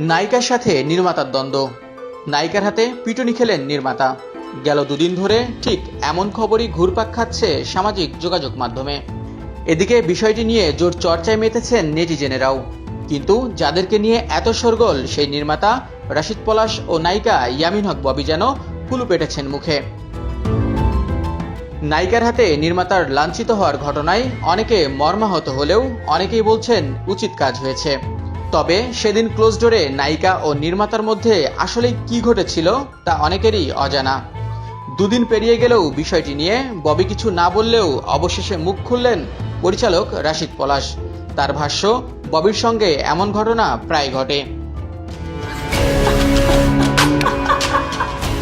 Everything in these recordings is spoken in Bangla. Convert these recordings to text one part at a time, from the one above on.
নায়িকার সাথে নির্মাতার দ্বন্দ্ব। নায়িকার হাতে পিটুনি খেলেন নির্মাতা। গেল দুদিন ধরে ঠিক এমন খবরই ঘুরপাক খাচ্ছে সামাজিক যোগাযোগ মাধ্যমে। এদিকে বিষয়টি নিয়ে জোর চর্চায় মেতেছেন নেটিজেনেরাও। কিন্তু যাদেরকে নিয়ে এত শোরগোল, সেই নির্মাতা রাশিদ পলাশ ও নায়িকা ইয়ামিন হক ববি যেন ফুলু পেটেছেন মুখে। নায়িকার হাতে নির্মাতার লাঞ্ছিত হওয়ার ঘটনায় অনেকে মর্মাহত হলেও অনেকেই বলছেন উচিত কাজ হয়েছে। তবে সেদিন ক্লোজ ডোরে নায়িকা ও নির্মাতার মধ্যে আসলে কি ঘটেছিল তা অনেকেরই অজানা। দুদিন পেরিয়ে গেলেও বিষয়টি নিয়ে ববি কিছু না বললেও অবশেষে মুখ খুললেন পরিচালক রাশিদ পলাশ। তার ভাষ্য, ববির সঙ্গে এমন ঘটনা প্রায় ঘটে।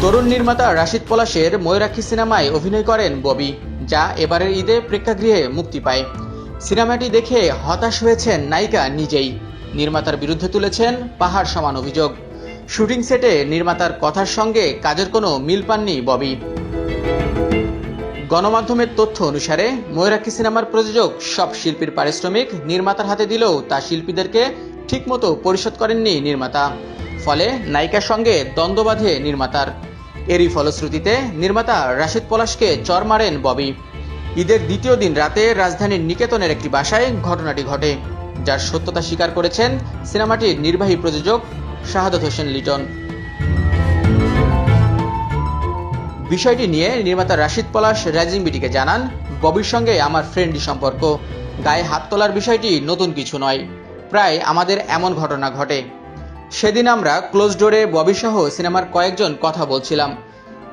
তরুণ নির্মাতা রাশিদ পলাশের ময়ূরাক্ষী সিনেমায় অভিনয় করেন ববি, যা এবারের ঈদে প্রেক্ষাগৃহে মুক্তি পায়। সিনেমাটি দেখে হতাশ হয়েছেন নায়িকা নিজেই। নির্মাতার বিরুদ্ধে তুলেছেন পাহাড় সমান অভিযোগ। শুটিং সেটে নির্মাতার কথার সঙ্গে কাজের কোনো মিল পাননি ববি। গণমাধ্যমের তথ্য অনুসারে, ময়ূরাক্ষী সিনেমার প্রযোজক সব শিল্পীর পারিশ্রমিক নির্মাতার হাতে দিলেও তা শিল্পীদেরকে ঠিকমতো পরিশোধ করেননি নির্মাতা। ফলে নায়িকার সঙ্গে দ্বন্দ্ব বাঁধে নির্মাতার। এরই ফলশ্রুতিতে নির্মাতা রাশিদ পলাশকে চর মারেন ববি। ঈদের দ্বিতীয় দিন রাতে রাজধানীর নিকেতনের একটি বাসায় ঘটনাটি ঘটে। যার সত্যতা স্বীকার করেছেন সিনেমাটির নির্বাহী প্রযোজক শাহাদত হোসেন লিটন। বিষয়টি নিয়ে নির্মাতা রাশিদ পলাশ রাইজিং বিটিকে জানান, ববির সঙ্গে আমার ফ্রেন্ডলি সম্পর্ক। গায়ে হাত তোলার বিষয়টি নতুন কিছু নয়। প্রায় আমাদের এমন ঘটনা ঘটে। সেদিন আমরা ক্লোজ ডোরে ববি সহ সিনেমার কয়েকজন কথা বলছিলাম।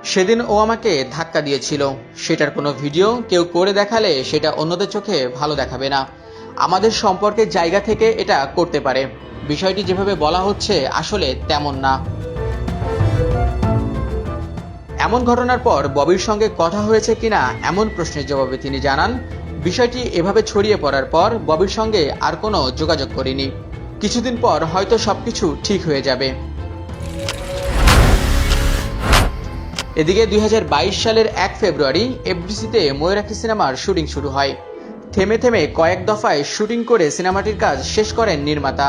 সেদিন ও আমাকে ধাক্কা দিয়েছিল। সেটার কোনো ভিডিও কেউ করে দেখালে সেটা অন্যদের চোখে ভালো দেখাবে না। আমাদের সম্পর্কের জায়গা থেকে এটা করতে পারে। বিষয়টি যেভাবে বলা হচ্ছে, আসলে তেমন না। এমন ঘটনার পর ববির সঙ্গে কথা হয়েছে কিনা এমন প্রশ্নের জবাবে তিনি জানান, বিষয়টি এভাবে ছড়িয়ে পড়ার পর ববির সঙ্গে আর কোনো যোগাযোগ করিনি। কিছুদিন পর হয়তো সবকিছু ঠিক হয়ে যাবে। এদিকে দুই হাজার বাইশ সালের এক ফেব্রুয়ারি এফডিসিতে ময়ূরাক্ষী সিনেমার শুটিং শুরু হয়। থেমে থেমে কয়েক দফায় শুটিং করে সিনেমাটির কাজ শেষ করেন নির্মাতা।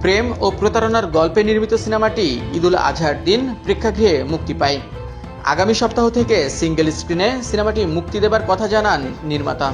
প্রেম ও প্রতারণার গল্পে নির্মিত সিনেমাটি ঈদুল আজহার দিন প্রেক্ষাগৃহে মুক্তি পায়। আগামী সপ্তাহ থেকে সিঙ্গেল স্ক্রিনে সিনেমাটি মুক্তি দেবার কথা জানান নির্মাতা।